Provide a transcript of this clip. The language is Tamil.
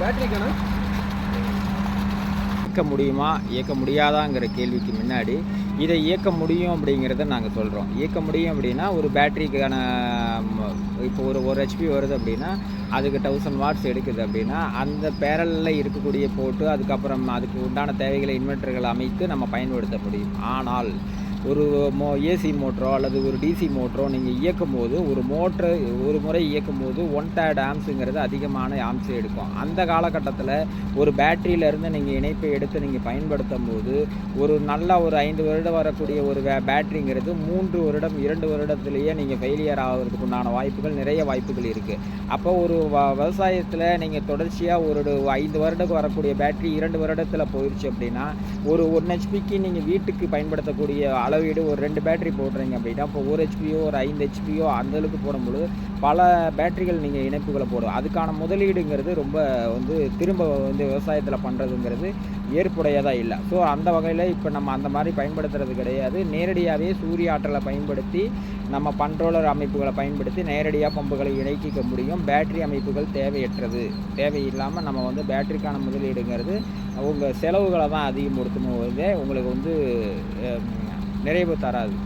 பேட்டரிக்கான இயக்க முடியுமா? இயக்க முடியாதாங்கிற கேள்விக்கு முன்னாடி இதை இயக்க முடியும் அப்படிங்கிறத நாங்கள் சொல்கிறோம் இயக்க முடியும் அப்படின்னா ஒரு பேட்டரிக்கான இப்போ ஒரு ஒரு ஹெச்பி வருது அப்படின்னா அதுக்கு தௌசண்ட் வாட்ஸ் எடுக்குது அப்படின்னா அந்த பேரலில் இருக்கக்கூடிய போட்டு அதுக்கப்புறம் அதுக்கு உண்டான தேவைகளை இன்வெர்ட்டர்கள் அமைத்து நம்ம பயன்படுத்த முடியும். ஆனால் ஒரு மோ ஏசி மோட்டரோ அல்லது ஒரு டிசி மோட்டரோ நீங்கள் இயக்கும் போது ஒரு மோட்ரு ஒரு முறை இயக்கும் போது ஒன் டேட் ஆம்ஸுங்கிறது அதிகமான ஆம்ஸை எடுக்கும். அந்த காலகட்டத்தில் ஒரு பேட்டரியிலேருந்து நீங்கள் இணைப்பை எடுத்து நீங்கள் பயன்படுத்தும் போது ஒரு நல்ல ஒரு ஐந்து வருடம் வரக்கூடிய ஒரு பேட்டரிங்கிறது மூன்று வருடம் இரண்டு வருடத்துலேயே நீங்கள் ஃபெயிலியர் ஆகிறதுக்கு உண்டான வாய்ப்புகள் நிறைய வாய்ப்புகள் இருக்குது அப்போ ஒரு வ விவசாயத்தில் நீங்கள் தொடர்ச்சியாக ஒரு ஐந்து வருடம் வரக்கூடிய பேட்டரி இரண்டு வருடத்தில் போயிடுச்சு அப்படின்னா ஒரு ஒன் ஹெச்பிக்கு நீங்கள் வீட்டுக்கு பயன்படுத்தக்கூடிய அளவு அளவீடு ஒரு ரெண்டு பேட்டரி போடுறீங்க அப்படின்னா இப்போ ஒரு ஹெச்பியோ ஒரு ஐந்து ஹெச்பியோ அந்தளவுக்கு போடும்பொழுது பல பேட்டரிகள் நீங்கள் இணைப்புகளை போடும் அதுக்கான முதலீடுங்கிறது ரொம்ப வந்து திரும்ப வந்து விவசாயத்தில் பண்ணுறதுங்கிறது ஏற்புடையதாக இல்லை. ஸோ அந்த வகையில் இப்போ நம்ம அந்த மாதிரி பயன்படுத்துறது கிடையாது. நேரடியாகவே சூரிய ஆற்றலை பயன்படுத்தி நம்ம கண்ட்ரோலர் அமைப்புகளை பயன்படுத்தி நேரடியாக பம்புகளை இணைக்கிக்க முடியும். பேட்டரி அமைப்புகள் தேவையற்றது. தேவையில்லாமல் நம்ம வந்து பேட்டரிக்கான முதலீடுங்கிறது உங்கள் செலவுகளை தான் அதிகப்படுத்தும் போது உங்களுக்கு வந்து நிறைவு தராது.